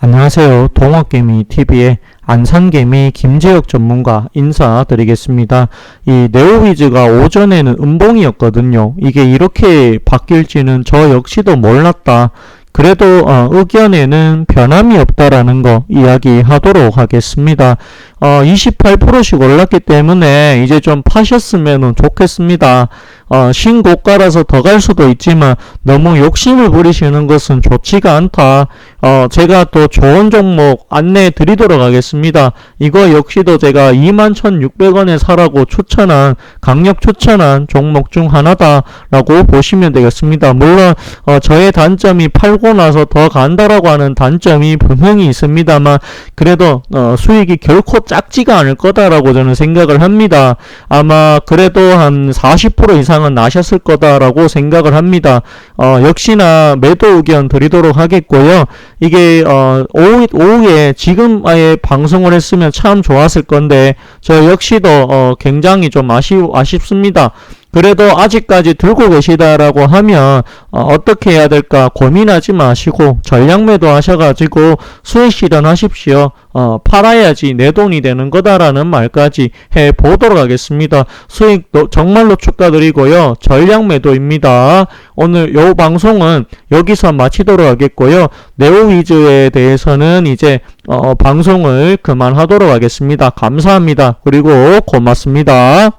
안녕하세요. 동학개미 TV의 안산개미 김재혁 전문가 인사드리겠습니다. 이 네오위즈가 오전에는 음봉이었거든요. 이게 이렇게 바뀔지는 저 역시도 몰랐다. 그래도 어, 의견에는 변함이 없다라는 거 이야기하도록 하겠습니다. 어, 28%씩 올랐기 때문에 이제 좀 파셨으면 좋겠습니다. 어, 신고가라서 더 갈 수도 있지만 너무 욕심을 부리시는 것은 좋지가 않다. 어, 제가 또 좋은 종목 안내해 드리도록 하겠습니다. 이거 역시도 제가 21,600원에 사라고 추천한, 강력 추천한 종목 중 하나다라고 보시면 되겠습니다. 물론, 어, 저의 단점이 팔고 나서 더 간다라고 하는 단점이 분명히 있습니다만, 그래도, 어, 수익이 결코 작지가 않을 거다라고 저는 생각을 합니다. 아마 그래도 한 40% 이상은 나셨을 거다라고 생각을 합니다. 어, 역시나 매도 의견 드리도록 하겠고요. 이게 어, 오후, 오후에 지금 아예 방송을 했으면 참 좋았을 건데 저 역시도 어, 굉장히 좀 아쉬, 아쉽습니다. 그래도 아직까지 들고 계시다라고 하면 어, 떻게 해야 될까 고민하지 마시고 전량 매도 하셔가지고 수익 실현하십시오. 어, 팔아야지 내 돈이 되는 거다라는 말까지 해 보도록 하겠습니다. 수익 도 정말로 축하드리고요. 전량 매도입니다. 오늘 요 방송은 여기서 마치도록 하겠고요. 네오위즈에 대해서는 이제 어, 방송을 그만하도록 하겠습니다. 감사합니다. 그리고 고맙습니다.